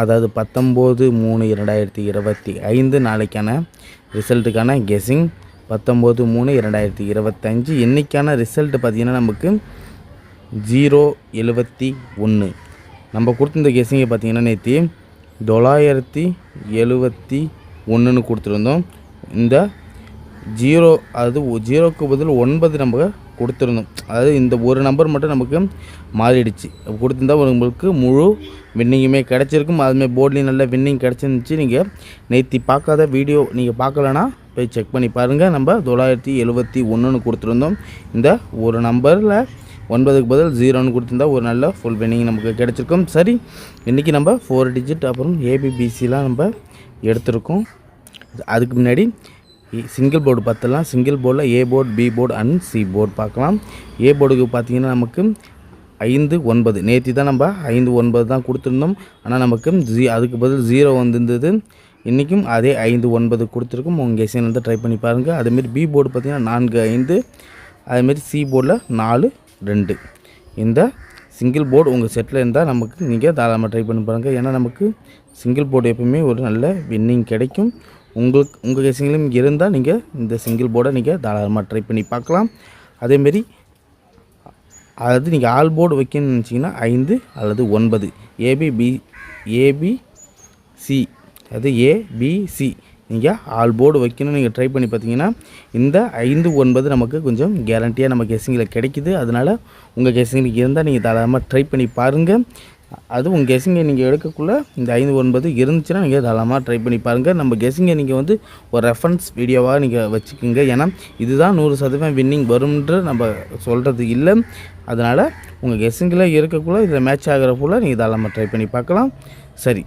அதாவது பத்தொம்போது மூணு இரண்டாயிரத்தி இருபத்தி ஐந்து நாளைக்கான ரிசல்ட்டுக்கான கெஸ்ஸிங் பத்தொம்போது மூணு இரண்டாயிரத்தி இருபத்தஞ்சு. இன்றைக்கான ரிசல்ட்டு பார்த்திங்கன்னா நமக்கு ஜீரோ எழுபத்தி ஒன்று. நம்ம கொடுத்துருந்த கெஸ்ஸிங்கை பார்த்திங்கன்னா நேற்று தொள்ளாயிரத்தி எழுபத்தி ஒன்றுன்னு கொடுத்துருந்தோம். இந்த ஜீரோ அது ஜீரோக்கு பதில் ஒன்பது நம்ம கொடுத்துருந்தோம். அதாவது இந்த ஒரு நம்பர் மட்டும் நமக்கு மாறிடுச்சு. கொடுத்துருந்தா உங்களுக்கு முழு வின்னிங்குமே கிடச்சிருக்கும். அதுமாதிரி போர்ட்லேயும் நல்ல வின்னிங் கிடச்சிருந்துச்சு. நீங்கள் நேற்று பார்க்காத வீடியோ நீங்கள் பார்க்கலனா போய் செக் பண்ணி பாருங்கள் நம்ம தொள்ளாயிரத்தி எழுபத்தி ஒன்றுன்னு கொடுத்துருந்தோம். இந்த ஒரு நம்பரில் ஒன்பதுக்கு பதில் ஜீரோன்னு கொடுத்துருந்தா ஒரு நல்ல ஃபுல் வின்னிங் நமக்கு கிடச்சிருக்கும். சரி இன்றைக்கி நம்ம ஃபோர் டிஜிட் அப்புறம் ஏபிபிசிலாம் நம்ம எடுத்திருக்கோம். அதுக்கு முன்னாடி சிங்கிள் போர்டு பார்த்துலாம் சிங்கிள் போர்டில் A board B board and C board பார்க்கலாம். ஏ போர்டுக்கு பார்த்தீங்கன்னா நமக்கு ஐந்து ஒன்பது. நேற்று தான் நம்ம ஐந்து ஒன்பது தான் கொடுத்துருந்தோம். ஆனால் நமக்கு ஜீ அதுக்கு பதில் ஜீரோ வந்துருந்தது. இன்றைக்கும் அதே ஐந்து ஒன்பது கொடுத்துருக்கோம். உங்கள் எசைன் வந்து ட்ரை பண்ணி பாருங்கள் அதேமாரி பி போர்டு பார்த்திங்கன்னா நான்கு ஐந்து. அதேமாரி சி போர்டில் நாலு ரெண்டு. இந்த சிங்கிள் போர்டு உங்கள் செட்டில் இருந்தால் நமக்கு நீங்கள் தாராளமாக ட்ரை பண்ணி பாருங்கள் ஏன்னா நமக்கு சிங்கிள் போர்டு எப்பவுமே ஒரு நல்ல வின்னிங் கிடைக்கும். உங்களுக்கு உங்கள் கேசிங்களும் இருந்தால் நீங்கள் இந்த சிங்கிள் போர்டை நீங்கள் தாராளமாக ட்ரை பண்ணி பார்க்கலாம். அதேமாரி அதாவது நீங்கள் ஆல் போர்டு வைக்கணும்னு நினச்சிங்கன்னா ஐந்து அல்லது ஒன்பது. ஏபி பி ஏபி சி அது ஏபிசி நீங்கள் ஆல் போர்டு வைக்கணும்னு நீங்கள் ட்ரை பண்ணி பார்த்தீங்கன்னா இந்த ஐந்து ஒன்பது நமக்கு கொஞ்சம் கேரண்டியாக நம்ம கெஸிங்கில் கிடைக்குது. அதனால் உங்கள் கெஸிங்களுக்கு இருந்தால் நீங்கள் தாராளமாக ட்ரை பண்ணி பாருங்கள் அது உங்கள் கெஸிங்கை நீங்கள் எடுக்கக்குள்ளே இந்த ஐந்து ஒன்பது இருந்துச்சுன்னா நீங்கள் தாராளமாக ட்ரை பண்ணி பாருங்கள் நம்ம கெஸிங்கை நீங்கள் வந்து ஒரு ரெஃபரன்ஸ் வீடியோவாக நீங்கள் வச்சுக்கோங்க. ஏன்னா இதுதான் நூறு சதவீதம் வின்னிங் வரும்ன்ற நம்ம சொல்கிறது இல்லை. அதனால் உங்கள் கெஸிங்கில் இருக்கக்குள்ளே இதில் மேட்ச் ஆகிறக்குள்ளே நீங்கள் தாராளமாக ட்ரை பண்ணி பார்க்கலாம். சரி.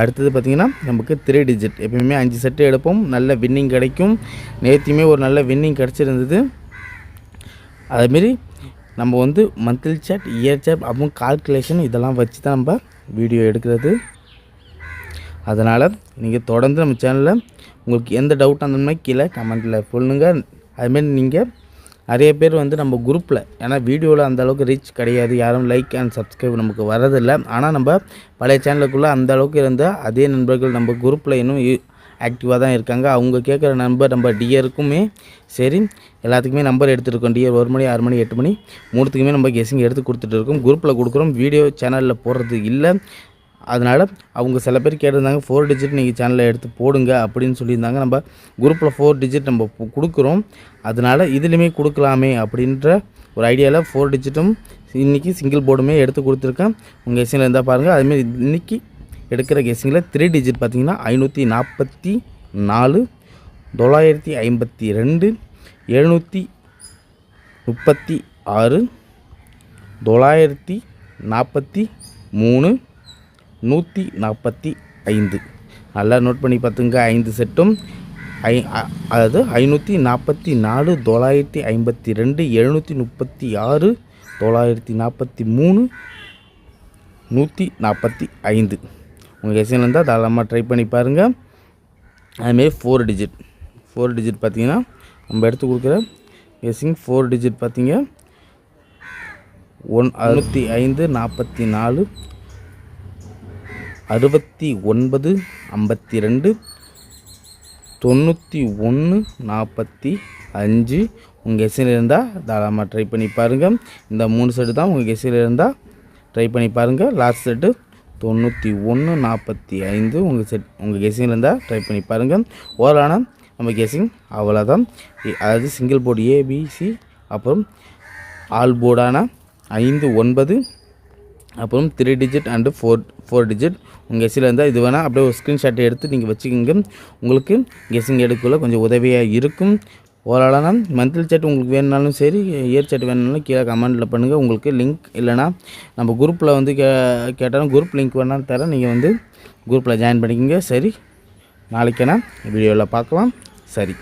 அடுத்தது பார்த்திங்கன்னா நமக்கு த்ரீ டிஜிட் எப்பயுமே அஞ்சு செட்டு எடுப்போம். நல்ல வின்னிங் கிடைக்கும். நேற்றுமே ஒரு நல்ல வின்னிங் கிடச்சிருந்தது. அதுமாரி நம்ம வந்து மந்த்லி சார்ட் இயர் சார்ட் அப்புறம் கால்குலேஷன் இதெல்லாம் வச்சு தான் நம்ம வீடியோ எடுக்கிறது. அதனால் நீங்கள் தொடர்ந்து நம்ம சேனலில் உங்களுக்கு எந்த டவுட் அந்த மாதிரி கீழே கமெண்ட்டில் சொல்லுங்கள் அதுமாரி நீங்கள் நிறைய பேர் வந்து நம்ம குரூப்பில் ஏன்னா வீடியோவில் அந்த அளவுக்கு ரீச் கிடையாது. யாரும் லைக் அண்ட் சப்ஸ்கிரைப் நமக்கு வரதில்லை ஆனால் நம்ம பழைய சேனலுக்குள்ளே அந்தளவுக்கு இருந்தால் அதே நண்பர்கள் நம்ம குரூப்பில் இன்னும் ஆக்டிவாக தான் இருக்காங்க. அவங்க கேட்குற நம்பர் நம்ம டியருக்குமே சரி எல்லாத்துக்குமே நம்பர் எடுத்துருக்கோம். டியர் ஒரு மணி ஆறு மணி எட்டு மணி. மூணுத்துக்குமே நம்ம கெஸிங் எடுத்து கொடுத்துட்டு இருக்கோம். குரூப்பில் கொடுக்குறோம். வீடியோ சேனலில் போடுறது இல்லை. அதனால் அவங்க சில பேர் கேட்டிருந்தாங்க ஃபோர் டிஜிட் நீங்கள் சேனலில் எடுத்து போடுங்க அப்படின்னு சொல்லியிருந்தாங்க. நம்ம குரூப்பில் ஃபோர் டிஜிட் நம்ம கொடுக்குறோம். அதனால் இதுலேயுமே கொடுக்கலாமே அப்படின்ற ஒரு ஐடியாவில் ஃபோர் டிஜிட்டும் இன்றைக்கி சிங்கிள் போர்டுமே எடுத்து கொடுத்துருக்கேன். உங்கள் எஸ்சியில் இருந்தால் பாருங்கள் அதுமாரி இன்றைக்கி எடுக்கிற கெஸ்ஸிங்கில் த்ரீ டிஜிட் பார்த்திங்கன்னா ஐநூற்றி நாற்பத்தி நாலு தொள்ளாயிரத்தி ஐம்பத்தி ரெண்டு எழுநூற்றி முப்பத்தி ஆறு தொள்ளாயிரத்தி நாற்பத்தி மூணு நூற்றி நாற்பத்தி ஐந்து. நல்லா நோட் பண்ணி பார்த்துங்க ஐந்து செட்டும். ஐ அதாவது ஐநூற்றி நாற்பத்தி நாலு தொள்ளாயிரத்தி ஐம்பத்தி ரெண்டு எழுநூற்றி முப்பத்தி ஆறு தொள்ளாயிரத்தி நாற்பத்தி மூணு நூற்றி நாற்பத்தி ஐந்து. உங்கள் எஸ்என் இருந்தால் தாராளமாக ட்ரை பண்ணி பாருங்கள் அதுமாரி ஃபோர் டிஜிட் ஃபோர் டிஜிட் பார்த்தீங்கன்னா நம்ம எடுத்து கொடுக்குற எஸ்ஸிங் ஃபோர் டிஜிட் பார்த்தீங்க ஒன் அறுபத்தி ஐந்து நாற்பத்தி நாலு அறுபத்தி ஒன்பது ஐம்பத்தி ரெண்டு தொண்ணூற்றி ஒன்று நாற்பத்தி அஞ்சு. உங்கள் எஸ்ஸில் இருந்தால் தாராளமாக ட்ரை பண்ணி பாருங்கள் இந்த மூணு செட்டு தான் உங்கள் எஸ்ஸில் இருந்தால் ட்ரை பண்ணி பாருங்கள் லாஸ்ட் செட்டு தொண்ணூற்றி ஒன்று நாற்பத்தி ஐந்து. உங்கள் செட் உங்கள் கெஸிங் இருந்தால் ட்ரை பண்ணி பாருங்கள் ஓவரான நம்ம கெஸிங் அவ்வளோதான் அதாவது சிங்கிள் போர்டு ஏபிசி அப்புறம் ஆல் போர்டான ஐந்து ஒன்பது அப்புறம் three digit and four four digit உங்கள் கெஸில் இருந்தால் இது வேணால் அப்படியே ஒரு ஸ்க்ரீன்ஷாட்டை எடுத்து நீங்கள் வச்சுக்கோங்க. உங்களுக்கு கெஸிங் எடுக்கல கொஞ்சம் உதவியாக இருக்கும். ஓரளவுனா மந்த்லி சாட் உங்களுக்கு வேணுனாலும் சரி இயர் சேட் வேணுனாலும் கீழே கமெண்ட்டில் பண்ணுங்கள் உங்களுக்கு லிங்க் இல்லைனா நம்ம குரூப்பில் வந்து கே கேட்டாலும் குரூப் லிங்க் வேணாலும் தரேன். நீங்கள் வந்து குரூப்பில் ஜாயின் பண்ணிக்கோங்க. சரி நாளைக்கான? வீடியோவில் பார்க்கலாம். சரி.